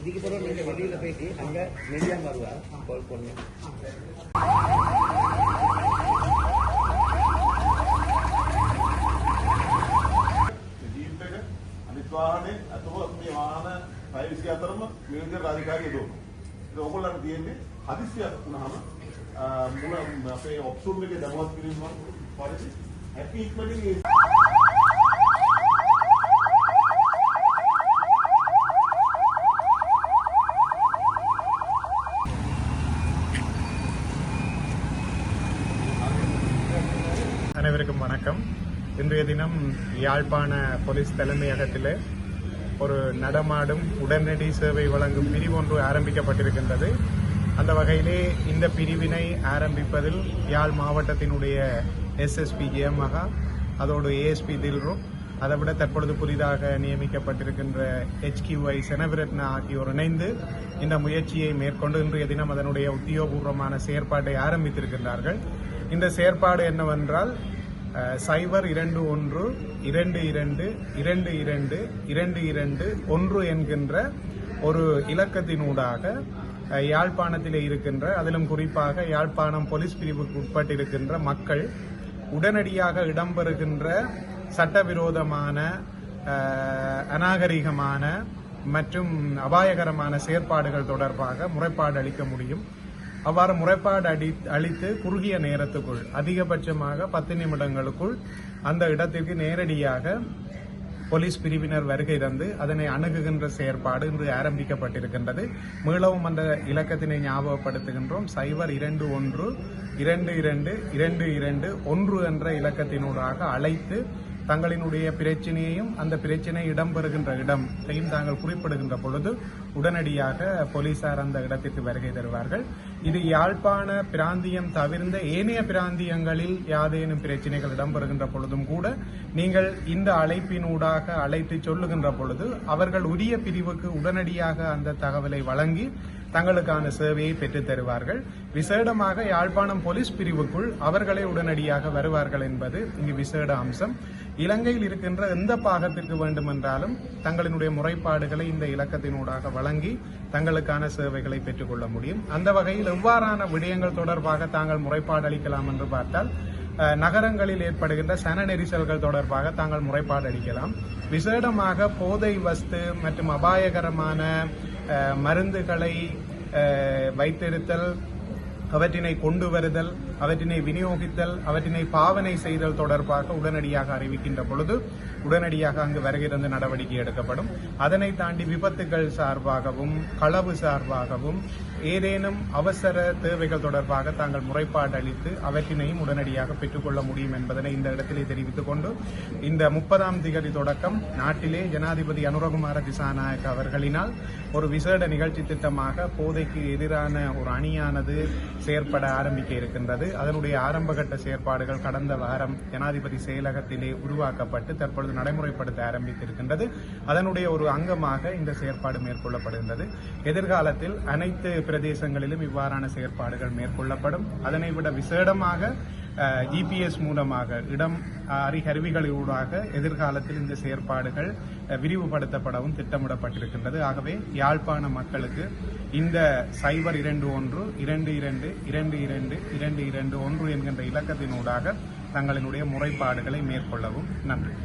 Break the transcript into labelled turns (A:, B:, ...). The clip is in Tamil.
A: ඉදිරිපොර මේක වැඩිල පෙටි අංග මෙලියම් වරුවා කෝල්
B: කොන්නේ ජීවිතේක අනිත් වාහනේ අතව මේ වාහන 624ම මේ විදිහට අධිකාරිය දුන්නු. ඒක ඔයගොල්ලන්ට තියෙන්නේ හදිස්සියක් වුණාම මුල අපේ ඔප්ෂන් එකේ දැනුවත් කිරීම පරිදි හැපි ඉක්මනින්
C: அனைவருக்கும் வணக்கம். இன்றைய தினம் யாழ்ப்பாண போலீஸ் தலைமையகத்தில் ஒரு நடமாடும் உடனடி சேவை வழங்கும் பிரிவு ஒன்று ஆரம்பிக்கப்பட்டிருக்கின்றது. அந்த வகையிலே இந்த பிரிவினை ஆரம்பிப்பதில் யாழ் மாவட்டத்தினுடைய எஸ்எஸ்பி ஜெயமகா அதோடு ஏஎஸ்பி தில்ரு அதை விட தற்பொழுது புதிதாக நியமிக்கப்பட்டிருக்கின்ற ஹெச்கியூஐ செனவிரத்னா ஆகியோர் இணைந்து இந்த முயற்சியை மேற்கொண்டு இன்றைய தினம் அதனுடைய உத்தியோகபூர்வமான செயற்பாட்டை ஆரம்பித்திருக்கின்றார்கள். இந்த செயற்பாடு என்னவென்றால் சைபர் இரண்டு ஒன்று இரண்டு இரண்டு இரண்டு இரண்டு இரண்டு இரண்டு ஒன்று என்கின்ற ஒரு இலக்கத்தினூடாக யாழ்ப்பாணத்தில் இருக்கின்ற அதிலும் குறிப்பாக யாழ்ப்பாணம் போலீஸ் பிரிவுக்கு உட்பட்டிருக்கின்ற மக்கள் உடனடியாக இடம்பெறுகின்ற சட்டவிரோதமான அநாகரிகமான மற்றும் அபாயகரமான செயற்பாடுகள் தொடர்பாக முறைப்பாடு அளிக்க முடியும். அவ்வாறு முறைப்பாடு அடி அளித்து குறுகிய நேரத்துக்குள் அதிகபட்சமாக பத்து நிமிடங்களுக்குள் அந்த இடத்திற்கு நேரடியாக போலீஸ் பிரிவினர் வருகை தந்து அதனை அணுகுகின்ற செயற்பாடு இன்று ஆரம்பிக்கப்பட்டிருக்கின்றது. மீளவும் அந்த இலக்கத்தினை ஞாபகப்படுத்துகின்றோம். சைபர் இரண்டு ஒன்று இரண்டு இரண்டு இரண்டு இரண்டு ஒன்று என்ற இலக்கத்தினூடாக அழைத்து தங்களினுடைய பிரச்சனையையும் அந்த பிரச்சனை இடம்பெறுகின்ற இடத்தையும் தாங்கள் குறிப்பிடுகின்ற பொழுது உடனடியாக போலீசார் அந்த இடத்திற்கு வருகை தருவார்கள். இது யாழ்ப்பாண பிராந்தியம் தவிர்ந்த ஏனைய பிராந்தியங்களில் யாதேனும் பிரச்சனைகள் இடம்பெறுகின்ற பொழுதும் கூட நீங்கள் இந்த அழைப்பினூடாக அழைத்து சொல்லுகின்ற பொழுது அவர்கள் உரிய பிரிவுக்கு உடனடியாக அந்த தகவலை வழங்கி தங்களுக்கான சேவையை பெற்றுத் தருவார்கள். விசேடமாக யாழ்ப்பாணம் போலீஸ் பிரிவுக்குள் அவர்களே உடனடியாக வருவார்கள் என்பது இங்கு விசேட அம்சம். இலங்கையில் இருக்கின்ற எந்த பாகத்திற்கு வேண்டுமென்றாலும் தங்களினுடைய முறைப்பாடுகளை இந்த இலக்கத்தினூடாக வழங்கி தங்களுக்கான சேவைகளை பெற்றுக்கொள்ள முடியும். அந்த வகையில் எவ்வாறான விடயங்கள் தொடர்பாக தாங்கள் முறைப்பாடு அளிக்கலாம் என்று பார்த்தால் நகரங்களில் ஏற்படுகின்ற சன நெரிசல்கள் தொடர்பாக தாங்கள் முறைப்பாடு அளிக்கலாம். விசேடமாக போதை வஸ்து மற்றும் அபாயகரமான மருந்துகளை வைத்திருத்தல் அவற்றினை கொண்டு வருதல் அவற்றினை விநியோகித்தல் அவற்றினை பாவனை செய்தல் தொடர்பாக உடனடியாக அறிவிக்கின்ற பொழுது உடனடியாக அங்கு வருகிறது நடவடிக்கை எடுக்கப்படும். அதனை தாண்டி விபத்துகள் சார்பாகவும் களவு சார்பாகவும் ஏதேனும் அவசர தேவைகள் தொடர்பாக தாங்கள் முறைப்பாடு அளித்து அவற்றினையும் உடனடியாக பெற்றுக்கொள்ள முடியும் என்பதனை இந்த இடத்திலே தெரிவித்துக் கொண்டு இந்த முப்பதாம் திகதி தொடக்கம் நாட்டிலே ஜனாதிபதி அனுரகுமார திசாநாயக் அவர்களினால் ஒரு விசேட நிகழ்ச்சி திட்டமாக போதைக்கு எதிரான ஒரு அணியானது செயற்பட ஆரம்பிக்க இருக்கின்றது. அதனுடைய ஆரம்பகட்ட செயற்பாடுகள் கடந்த வாரம் ஜனாதிபதி செயலகத்திலே உருவாக்கப்பட்டு தற்பொழுது நடைமுறைப்படுத்த ஆரம்பித்திருக்கின்றது. அதனுடைய ஒரு அங்கமாக இந்த செயற்பாடு மேற்கொள்ளப்படுகின்றது. எதிர்காலத்தில் அனைத்து பிரதேசங்களிலும் இவ்வாறான செயற்பாடுகள் மேற்கொள்ளப்படும். அதனை விட விசேடமாக ஜிபிஎஸ் மூலமாக இடம் அறிகருவிகளூடாக எதிர்காலத்தில் இந்த செயற்பாடுகள் விரிவுபடுத்தப்படவும் திட்டமிடப்பட்டிருக்கின்றது. ஆகவே யாழ்ப்பாண மக்களுக்கு இந்த சைபர் இரண்டு ஒன்று இரண்டு இரண்டு இரண்டு இரண்டு இரண்டு இரண்டு ஒன்று என்கின்ற இலக்கத்தினூடாக தங்களினுடைய முறைப்பாடுகளை மேற்கொள்ளவும் நன்றி.